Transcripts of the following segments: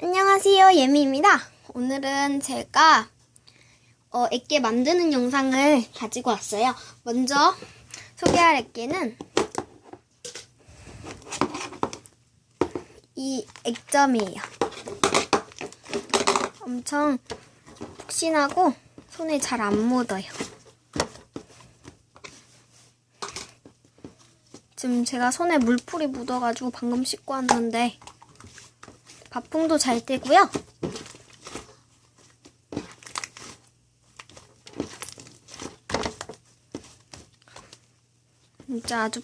안녕하세요, 예미입니다. 오늘은 제가 어, 액계 만드는 영상을 가지고 왔어요. 먼저 소개할 액계는 이 액점이에요. 엄청 푹신하고 손에 잘 안 묻어요. 지금 제가 손에 물풀이 묻어가지고 방금 씻고 왔는데 바풍도 잘 떼고요. 진짜 아주.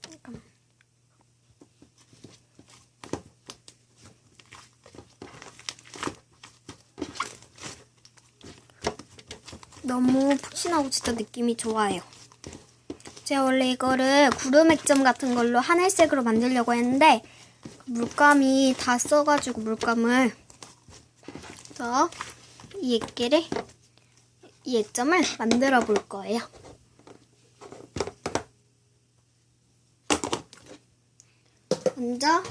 잠깐만. 너무 푹신하고 진짜 느낌이 좋아요. 제가 원래 이거를 구름 액점 같은 걸로 하늘색으로 만들려고 했는데 물감이 다 써가지고 물감을 그래서 이 액계를 이 액점을 만들어 볼 거예요. 먼저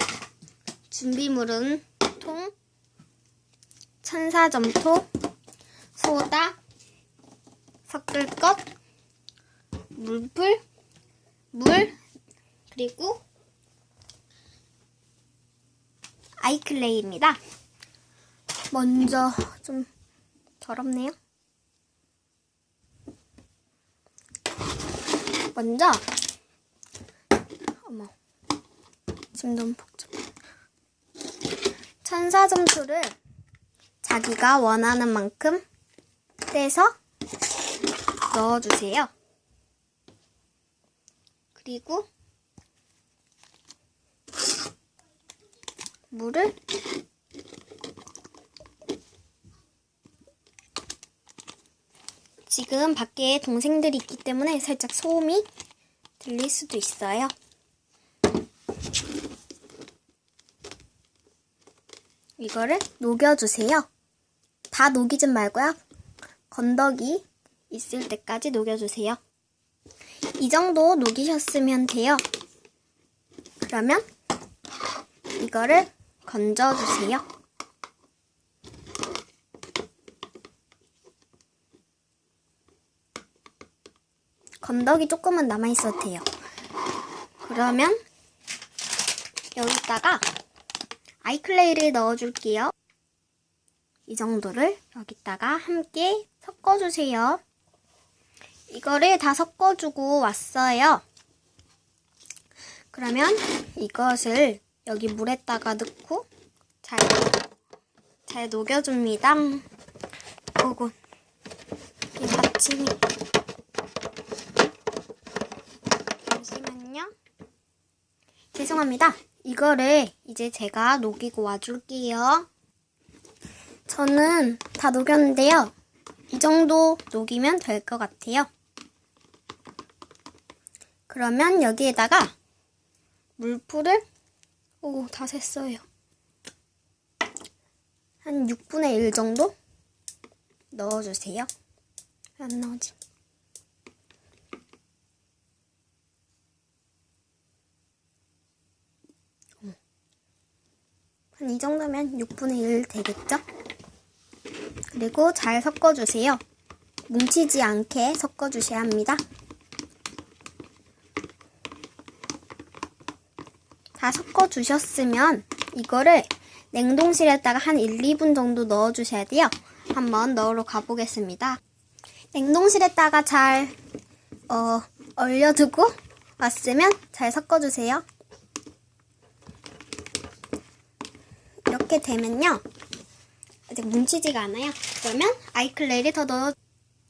준비물은 통, 천사점토, 소다, 섞을 것, 물풀, 물, 그리고 아이클레이입니다. 먼저 좀 더럽네요. 먼저 어머 지금 너무 복잡해. 천사점토를 자기가 원하는 만큼 떼서 넣어주세요. 그리고 물을 지금 밖에 동생들이 있기 때문에 살짝 소음이 들릴 수도 있어요. 이거를 녹여주세요. 다 녹이지 말고요. 건더기 있을 때까지 녹여주세요. 이 정도 녹이셨으면 돼요. 그러면 이거를 건져주세요. 건더기 조금은 남아있어도 돼요. 그러면 여기다가 아이클레이를 넣어줄게요. 이 정도를 여기다가 함께 섞어주세요. 이거를 다 섞어주고 왔어요. 그러면 이것을 여기 물에다가 넣고 잘, 잘 녹여줍니다. 오고 이 받침이 잠시만요. 죄송합니다. 이거를 이제 제가 녹이고 와줄게요. 저는 다 녹였는데요. 이 정도 녹이면 될 것 같아요. 그러면 여기에다가 물풀을 오, 다 샜어요. 한 6분의 1 정도 넣어주세요. 안 나오지? 한 이 정도면 6분의 1 되겠죠? 그리고 잘 섞어주세요. 뭉치지 않게 섞어주셔야 합니다. 다 섞어 주셨으면 이거를 냉동실에다가 한 1, 2분 정도 넣어 주셔야 돼요. 한번 넣으러 가보겠습니다. 냉동실에다가 잘 어, 얼려두고 왔으면 잘 섞어주세요. 이렇게 되면요. 아직 뭉치지가 않아요. 그러면 아이클레이를 더 넣어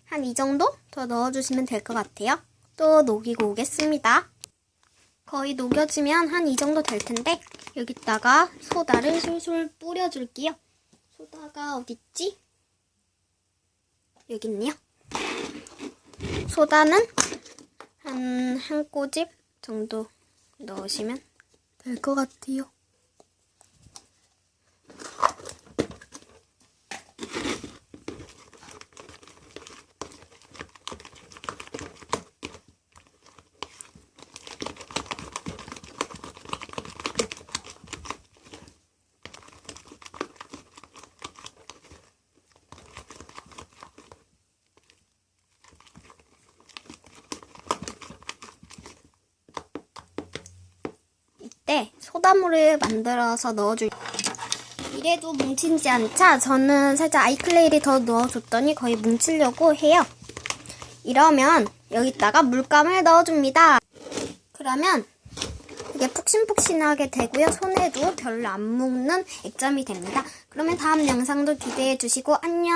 한 이 정도 더 넣어주시면 될 것 같아요. 또 녹이고 오겠습니다. 거의 녹여지면 한 이 정도 될 텐데 여기다가 소다를 솔솔 뿌려줄게요. 소다가 어딨지? 여기 있네요. 소다는 한 한 꼬집 정도 넣으시면 될 것 같아요. 소다물을 만들어서 넣어줄 이래도 뭉치지 않자 저는 살짝 아이클레이를 더 넣어줬더니 거의 뭉치려고 해요. 이러면 여기다가 물감을 넣어줍니다. 그러면 이게 푹신푹신하게 되고요. 손에도 별로 안 묻는 액점이 됩니다. 그러면 다음 영상도 기대해 주시고 안녕!